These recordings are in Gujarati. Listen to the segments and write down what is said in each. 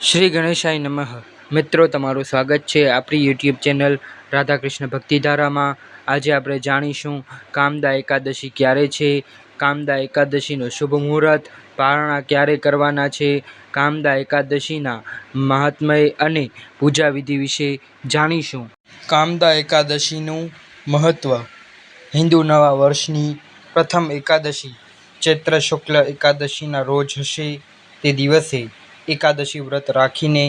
શ્રી ગણેશાય નમઃ. મિત્રો, તમારું સ્વાગત છે આપણી યુટ્યુબ ચેનલ રાધાકૃષ્ણ ભક્તિધારામાં. આજે આપણે જાણીશું કામદા એકાદશી ક્યારે છે, કામદા એકાદશીનો શુભ મુહૂર્ત, પારણા ક્યારે કરવાના છે, કામદા એકાદશીના મહાત્મય અને પૂજા વિધિ વિશે જાણીશું. કામદા એકાદશીનું મહત્ત્વ હિન્દુ નવા વર્ષની પ્રથમ એકાદશી, ચૈત્ર શુક્લ એકાદશીના રોજ હશે તે દિવસે એકાદશી વ્રત રાખીને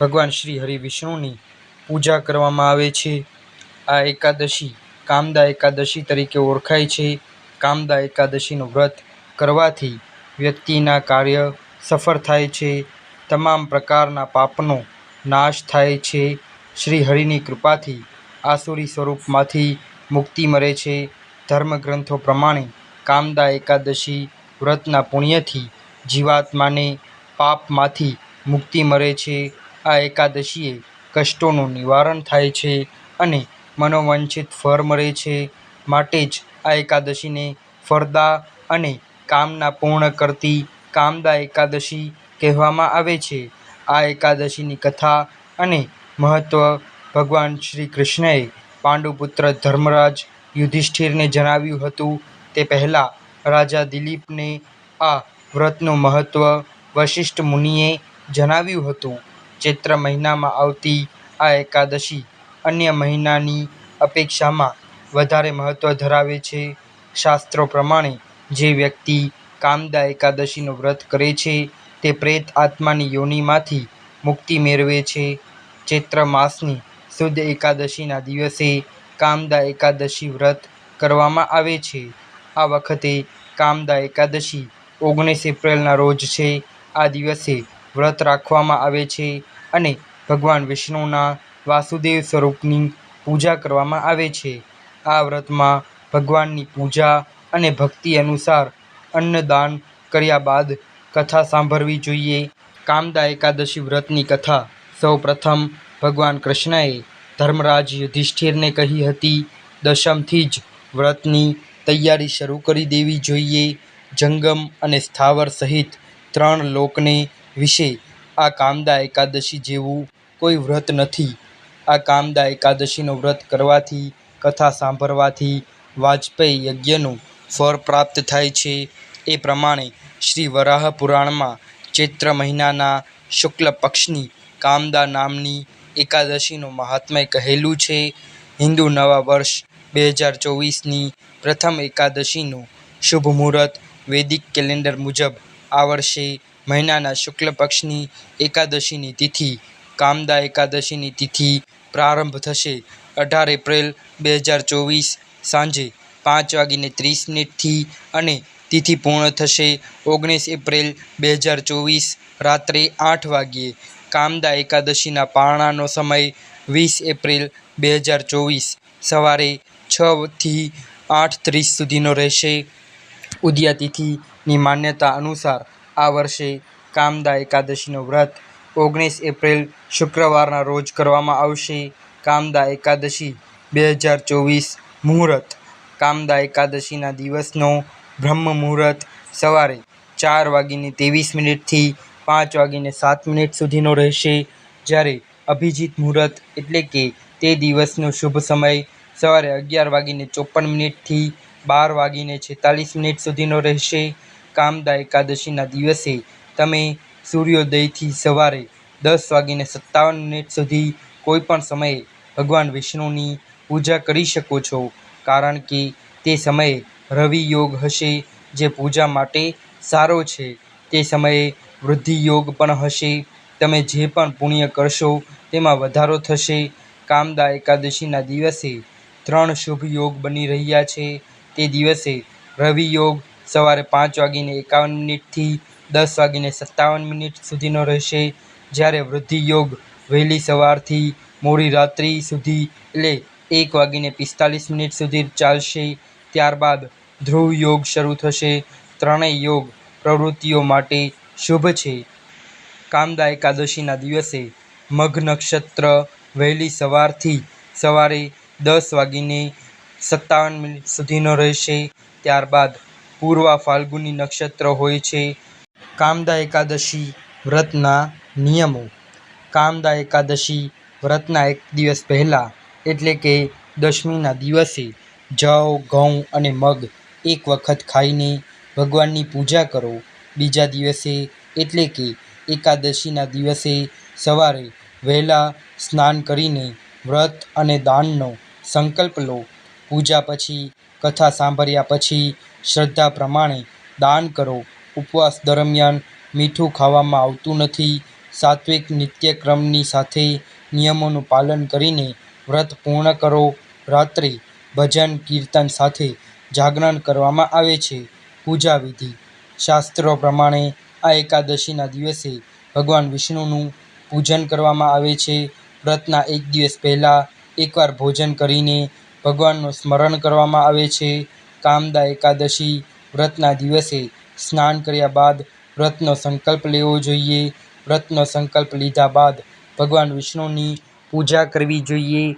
ભગવાન શ્રી હરિ વિષ્ણુની પૂજા કરવામાં આવે છે. આ એકાદશી કામદા એકાદશી તરીકે ઓળખાય છે. કામદા એકાદશીનું વ્રત કરવાથી વ્યક્તિના કાર્ય સફળ થાય છે. તમામ પ્રકારના પાપનો નાશ થાય છે. શ્રી હરિની કૃપાથી આસુરી સ્વરૂપમાંથી મુક્તિ મળે છે. ધર્મગ્રંથો પ્રમાણે કામદા એકાદશી વ્રતના પુણ્યથી જીવાત્માને પાપમાંથી મુક્તિ મળે છે. આ એકાદશીએ કષ્ટોનું નિવારણ થાય છે અને મનોવાંછિત ફળ મળે છે. માટે જ આ એકાદશીને ફળદા અને કામના પૂર્ણ કરતી કામદા એકાદશી કહેવામાં આવે છે. આ એકાદશીની કથા અને મહત્ત્વ ભગવાન શ્રી કૃષ્ણએ પાંડુપુત્ર ધર્મરાજ યુધિષ્ઠિરને જણાવ્યું હતું. તે પહેલાં રાજા દિલીપને આ વ્રતનું મહત્ત્વ વશિષ્ઠ મુનિએ જણાવ્યું હતું, ચૈત્ર મહિનામાં આવતી આ એકાદશી અન્ય મહિનાની અપેક્ષામાં વધારે મહત્ત્વ ધરાવે છે. શાસ્ત્રો પ્રમાણે, જે વ્યક્તિ કામદા એકાદશીનું વ્રત કરે છે, તે પ્રેત આત્માની યોનિમાંથી મુક્તિ મેળવે છે. ચૈત્ર માસની શુદ્ધ એકાદશીના દિવસે કામદા એકાદશી વ્રત કરવામાં આવે છે. આ વખતે કામદા એકાદશી ઓગણીસ એપ્રિલના રોજ છે. આ દિવસે વ્રત રાખવામાં આવે છે અને ભગવાન વિષ્ણુના વાસુદેવ સ્વરૂપની પૂજા કરવામાં આવે છે. આ વ્રતમાં ભગવાનની પૂજા અને ભક્તિ અનુસાર અન્નદાન કર્યા બાદ કથા સાંભળવી જોઈએ. કામદા એકાદશી વ્રતની કથા સૌ પ્રથમ ભગવાન કૃષ્ણએ ધર્મરાજ યુધિષ્ઠિરને કહી હતી, દશમથી જ વ્રતની તૈયારી શરૂ કરી દેવી જોઈએ. જંગમ અને સ્થાવર સહિત ત્રણ લોકને વિશે આ કામદા એકાદશી જેવું કોઈ વ્રત નથી. આ કામદા એકાદશીનું વ્રત કરવાથી, કથા સાંભળવાથી વાજપેયી યજ્ઞનું ફળ પ્રાપ્ત થાય છે. એ પ્રમાણે શ્રી વરાહ પુરાણમાં ચૈત્ર મહિનાના શુક્લ પક્ષની કામદા નામની એકાદશીનું મહાત્મ્ય કહેલું છે. હિન્દુ નવા વર્ષ બે હજાર ચોવીસની પ્રથમ એકાદશીનું શુભ મુહૂર્ત વૈદિક કેલેન્ડર મુજબ આ વર્ષે મહિનાના શુક્લ પક્ષની એકાદશીની તિથિ, કામદા એકાદશીની તિથિ પ્રારંભ થશે અઢાર એપ્રિલ બે હજાર ચોવીસ સાંજે પાંચ વાગીને ત્રીસ મિનિટથી અને તિથિ પૂર્ણ થશે ઓગણીસ એપ્રિલ બે હજાર ચોવીસ રાત્રે આઠ વાગ્યે. કામદા એકાદશીના પારણાનો સમય વીસ એપ્રિલ બે હજાર ચોવીસ સવારે છથી આઠ ત્રીસ સુધીનો રહેશે. ઉદયા તિથિની માન્યતા અનુસાર આ વર્ષે કામદા એકાદશીનું વ્રત ઓગણીસ એપ્રિલ શુક્રવારના રોજ કરવામાં આવશે. કામદા એકાદશી બે હજાર ચોવીસ મુહૂર્ત. કામદા એકાદશીના દિવસનો બ્રહ્મ મુહૂર્ત સવારે ચાર વાગીને ત્રેવીસ મિનિટથી પાંચ વાગીને સાત મિનિટ સુધીનો રહેશે. જ્યારે અભિજીત મુહૂર્ત એટલે કે તે દિવસનો શુભ સમય સવારે અગિયાર વાગીને ચોપન મિનિટથી બાર વાગીને છેતાલીસ મિનિટ સુધીનો રહેશે. કામદા એકાદશીના દિવસે તમે સૂર્યોદયથી સવારે દસ વાગીને સત્તાવન મિનિટ સુધી કોઈપણ સમયે ભગવાન વિષ્ણુની પૂજા કરી શકો છો. કારણ કે તે સમયે રવિ યોગ હશે જે પૂજા માટે સારો છે. તે સમયે વૃદ્ધિ યોગ પણ હશે. તમે જે પણ પુણ્ય કરશો તેમાં વધારો થશે. કામદા એકાદશીના દિવસે ત્રણ શુભ યોગ બની રહ્યા છે. તે દિવસે રવિ યોગ સવારે પાંચ વાગીને એકાવન મિનિટથી દસ વાગીને સત્તાવન મિનિટ સુધીનો રહેશે. જ્યારે વૃદ્ધિ યોગ વહેલી સવારથી મોડી રાત્રિ સુધી એટલે એક વાગીને પિસ્તાલીસ મિનિટ સુધી ચાલશે. ત્યારબાદ ધ્રુવ યોગ શરૂ થશે. ત્રણેય યોગ પ્રવૃત્તિઓ માટે શુભ છે. કામદા એકાદશીના દિવસે મઘ નક્ષત્ર વહેલી સવારથી સવારે દસ વાગીને સત્તાવન મિનિટ સુધીનો રહેશે. ત્યારબાદ પૂર્વા ફાલ્ગુની નક્ષત્ર હોય છે. કામદા એકાદશી વ્રતના નિયમો. કામદા એકાદશી વ્રતના એક દિવસ પહેલાં, એટલે કે દશમીના દિવસે, જવ, ઘઉં અને મગ એક વખત ખાઈને ભગવાનની પૂજા કરો. બીજા દિવસે, એટલે કે એકાદશીના દિવસે, સવારે વહેલા સ્નાન કરીને વ્રત અને દાનનો સંકલ્પ લો. પૂજા પછી, કથા સાંભળ્યા પછી શ્રદ્ધા પ્રમાણે દાન કરો. ઉપવાસ દરમિયાન મીઠું ખાવામાં આવતું નથી. સાત્વિક નિત્યક્રમની સાથે નિયમોનું પાલન કરીને વ્રત પૂર્ણ કરો. રાત્રે ભજન કીર્તન સાથે જાગરણ કરવામાં આવે છે. પૂજા વિધિ. શાસ્ત્રો પ્રમાણે આ એકાદશીના દિવસે ભગવાન વિષ્ણુનું પૂજન કરવામાં આવે છે. વ્રતના એક દિવસ પહેલાં એકવાર ભોજન કરીને ભગવાનનું સ્મરણ કરવામાં આવે છે. કામદા એકાદશી વ્રતના દિવસે સ્નાન કર્યા બાદ વ્રતનો સંકલ્પ લેવો જોઈએ. વ્રતનો સંકલ્પ લીધા બાદ ભગવાન વિષ્ણુની પૂજા કરવી જોઈએ.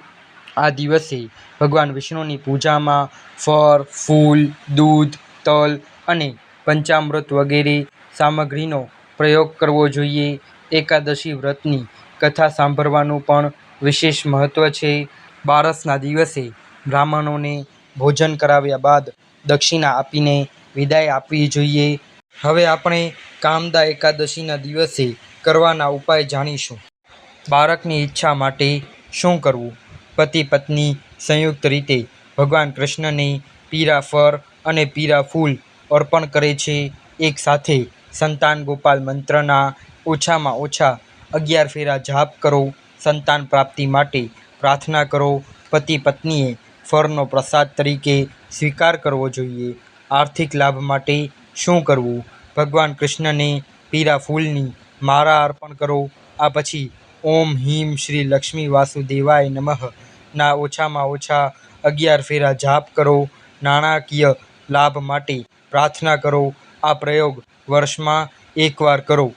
આ દિવસે ભગવાન વિષ્ણુની પૂજામાં ફળ, ફૂલ, દૂધ, તલ અને પંચામૃત વગેરે સામગ્રીનો પ્રયોગ કરવો જોઈએ. એકાદશી વ્રતની કથા સાંભળવાનું પણ વિશેષ મહત્ત્વ છે. બારસના દિવસે બ્રાહ્મણોને ભોજન કરાવ્યા બાદ દક્ષિણા આપીને વિદાય આપવી જોઈએ. હવે આપણે કામદા એકાદશીના દિવસે કરવાના ઉપાય જાણીશું. બાળકની ઈચ્છા માટે શું કરવું? પતિ પત્ની સંયુક્ત રીતે ભગવાન કૃષ્ણને પીરા ફર અને પીરા ફૂલ અર્પણ કરે છે. એક સાથે સંતાન ગોપાલ મંત્રના ઓછામાં ઓછા અગિયાર ફેરા જાપ કરો. સંતાન પ્રાપ્તિ માટે પ્રાર્થના કરો. પતિ પત્નીએ ફળનો પ્રસાદ તરીકે સ્વીકાર કરવો જોઈએ. આર્થિક લાભ માટે શું કરવું? ભગવાન કૃષ્ણને પીળા ફૂલની માળા અર્પણ કરો. આ પછી ઓમ હિમ શ્રી લક્ષ્મી વાસુદેવાય નમઃ. ના ઓછામાં ઓછા અગિયાર ફેરા જાપ કરો. નાણાકીય લાભ માટે પ્રાર્થના કરો. આ પ્રયોગ વર્ષમાં એકવાર કરો.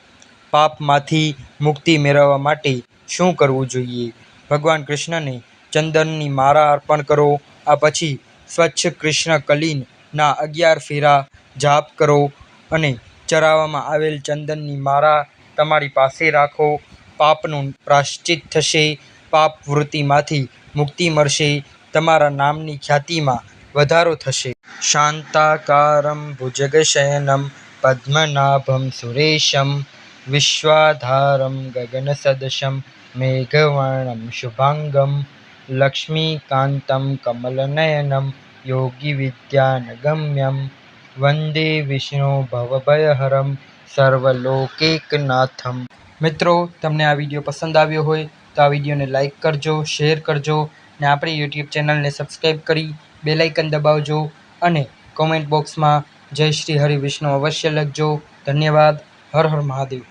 પાપમાંથી મુક્તિ મેળવવા માટે શું કરવું જોઈએ? ભગવાન કૃષ્ણને ચંદનની માળા અર્પણ કરો. આ પછી સ્વચ્છ કૃષ્ણ કલીનના અગિયાર ફેરા જાપ કરો અને ચડાવવામાં આવેલ ચંદનની માળા તમારી પાસે રાખો. પાપનું પ્રાશ્ચિત થશે. પાપ વૃત્તિમાંથી મુક્તિ મળશે. તમારા નામની ખ્યાતિમાં વધારો થશે. શાંતાકારમ ભુજગશયનમ પદ્મનાભમ સુરેશમ વિશ્વાધારમ ગગનસદશમ મેઘવર્ણમ શુભાંગમ લક્ષ્મીકાંતમ કમલનયનમ યોગીવિદ્યાનગમ્યમ વંદે વિષ્ણુ ભવભયહરમ સર્વલોકેકનાથમ મિત્રો તમને આ વીડિયો પસંદ આવ્યો હોય તો આ વિડીયોને લાઈક કરજો, શેર કરજો ને આપણી યુટ્યુબ ચેનલને સબસ્ક્રાઈબ કરી બેલાઇકન દબાવજો અને કોમેન્ટ બોક્સમાં જય શ્રી હરિ વિષ્ણુ અવશ્ય લખજો. ધન્યવાદ. હર હર મહાદેવ.